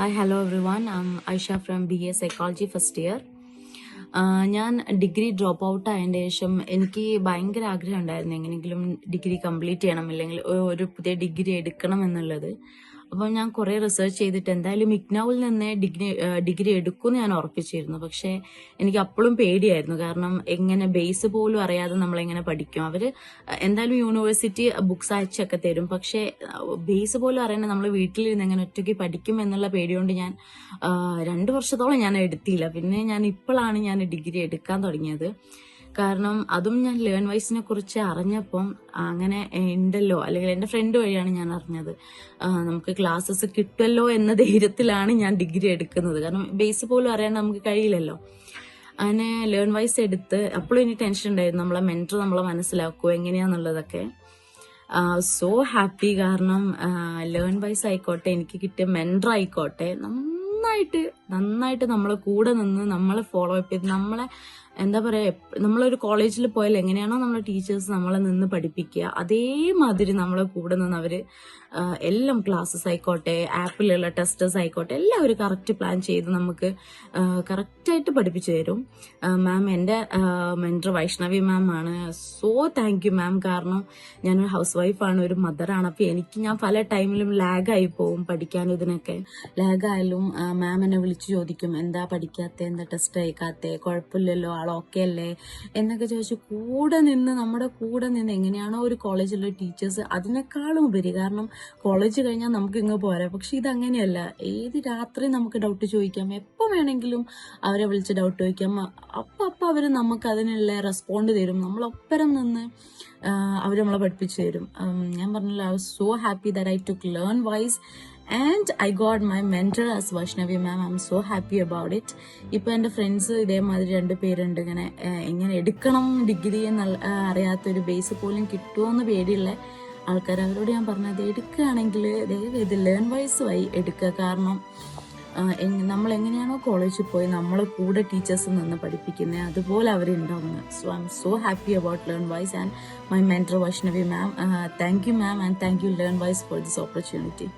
Hi hello everyone Aisha from B A psychology first year ഞാൻ degree drop out ആയതിന്റെ ശേഷം എനിക്ക് ഭയങ്കര ആഗ്രഹം ഉണ്ടായിരുന്നു എങ്ങനെയെങ്കിലും ഡിഗ്രി കംപ്ലീറ്റ് ചെയ്യണം അല്ലെങ്കിൽ ഒരു പുതിയ ഡിഗ്രി എടുക്കണം എന്നുള്ളത്. അപ്പം ഞാൻ കുറേ റിസർച്ച് ചെയ്തിട്ട് എന്തായാലും ഇഗ്നാവിൽ നിന്ന് ഡിഗ്രി ഡിഗ്രി എടുക്കുമെന്ന് ഞാൻ ഉറപ്പിച്ചിരുന്നു. പക്ഷേ എനിക്ക് അപ്പോഴും പേടിയായിരുന്നു. കാരണം എങ്ങനെ ബേസ് പോലും അറിയാതെ നമ്മൾ എങ്ങനെ പഠിക്കും അവർ എന്തായാലും യൂണിവേഴ്സിറ്റി ബുക്സ് അയച്ചൊക്കെ തരും. പക്ഷേ ബേസ് പോലും അറിയണ നമ്മൾ വീട്ടിലിരുന്ന് എങ്ങനെ ഒറ്റയ്ക്ക് പഠിക്കും എന്നുള്ള പേടിയോണ്ട് ഞാൻ രണ്ട് വർഷത്തോളം ഞാൻ എടുത്തില്ല. പിന്നെ ഞാൻ ഇപ്പോഴാണ് ഞാൻ ഡിഗ്രി എടുക്കാൻ തുടങ്ങിയത്. കാരണം അതും ഞാൻ ലേൺ വൈസിനെ കുറിച്ച് അറിഞ്ഞപ്പം അങ്ങനെ ഉണ്ടല്ലോ അല്ലെങ്കിൽ എന്റെ ഫ്രണ്ട് വഴിയാണ് ഞാൻ അറിഞ്ഞത്. നമുക്ക് ക്ലാസ്സസ് കിട്ടുമല്ലോ എന്ന ധൈര്യത്തിലാണ് ഞാൻ ഡിഗ്രി എടുക്കുന്നത്. കാരണം ബേസ് പോലും അറിയാൻ നമുക്ക് കഴിയില്ലല്ലോ. അങ്ങനെ ലേൺ വൈസ് എടുത്ത് അപ്പോഴും ഇനി ടെൻഷൻ ഉണ്ടായിരുന്നു. നമ്മളെ മെന്റർ നമ്മളെ മനസ്സിലാക്കുമോ എങ്ങനെയാന്നുള്ളതൊക്കെ. സോ ഹാപ്പി കാരണം ലേൺ വൈസ് ആയിക്കോട്ടെ എനിക്ക് കിട്ടിയ മെന്റർ ആയിക്കോട്ടെ നന്നായിട്ട് നന്നായിട്ട് നമ്മളെ കൂടെ നിന്ന് നമ്മളെ ഫോളോ അപ്പ് ചെയ്ത് നമ്മളെ എന്താ പറയാ നമ്മളൊരു കോളേജിൽ പോയാൽ എങ്ങനെയാണോ നമ്മളെ ടീച്ചേഴ്സ് നമ്മളെ നിന്ന് പഠിപ്പിക്കുക. അതേമാതിരി നമ്മളെ കൂടെ നിന്ന് അവർ ആ, എല്ലാം ക്ലാസ്സസ് ആയിക്കോട്ടെ ആപ്പിലുള്ള ടെസ്റ്റേഴ്സ് ആയിക്കോട്ടെ എല്ലാം അവർ കറക്റ്റ് പ്ലാൻ ചെയ്ത് നമുക്ക് കറക്റ്റായിട്ട് പഠിപ്പിച്ചു തരും. മാം എന്റെ മെന്റർ വൈഷ്ണവി മാം ആണ്. So thank you ma'am. കാരണം ഞാനൊരു ഹൗസ് വൈഫാണ് ഒരു മദറാണ് അപ്പോൾ എനിക്ക് ഞാൻ പല ടൈമിലും ലാഗായി പോവും പഠിക്കാനും ഇതിനൊക്കെ. ലാഗായാലും മാം എന്നെ വിളിച്ച് ചോദിക്കും എന്താ പഠിക്കാത്ത? എന്താ ടെസ്റ്റ് അയക്കാത്ത കുഴപ്പമില്ലല്ലോ ഓക്കെ അല്ലേ? എന്നൊക്കെ ചോദിച്ചു കൂടെ നിന്ന് നമ്മുടെ കൂടെ നിന്ന് എങ്ങനെയാണോ ഒരു കോളേജിലെ ടീച്ചേഴ്സ് അതിനേക്കാളും ഉപരി കാരണം കോളേജ് കഴിഞ്ഞാൽ നമുക്ക് ഇങ്ങ് പോരാ. പക്ഷെ ഇത് അങ്ങനെയല്ല ഏത് രാത്രി നമുക്ക് ഡൗട്ട് ചോദിക്കാം? എപ്പോൾ വേണമെങ്കിലും അവരെ വിളിച്ച് ഡൗട്ട് ചോദിക്കാം. അപ്പം അപ്പം അവർ നമുക്ക് അതിനുള്ള റെസ്പോണ്ട് തരും. നമ്മളൊപ്പരം നിന്ന് അവർ നമ്മളെ പഠിപ്പിച്ചു തരും. ഞാൻ പറഞ്ഞല്ലോ I was so happy that I took Learnwise and I got my mentor as Vaishnavi ma'am I'm so happy about it ഇപ്പോൾ എന്റെ ഫ്രണ്ട്സ് ഇതേമാതിരി രണ്ട് പേരുണ്ട്. ഇങ്ങനെ എങ്ങനെ എടുക്കണം ഡിഗ്രി എന്നുള്ള അറിയാത്തൊരു ബേസ് പോലും കിട്ടുമോ എന്ന് പേടിയുള്ള ആൾക്കാർ അവരോട് ഞാൻ പറഞ്ഞത് എടുക്കുകയാണെങ്കിൽ ഇത് ലേൺ വൈസ് വൈ എടുക്കുക. കാരണം നമ്മൾ എങ്ങനെയാണോ കോളേജിൽ പോയി നമ്മളെ കൂടെ ടീച്ചേഴ്സ് നിന്ന് പഠിപ്പിക്കുന്നത് അതുപോലെ അവരുണ്ടാവുന്നത് so I'm so happy about Learnwise and my mentor Vaishnavi ma'am thank you ma'am and thank you Learnwise for this opportunity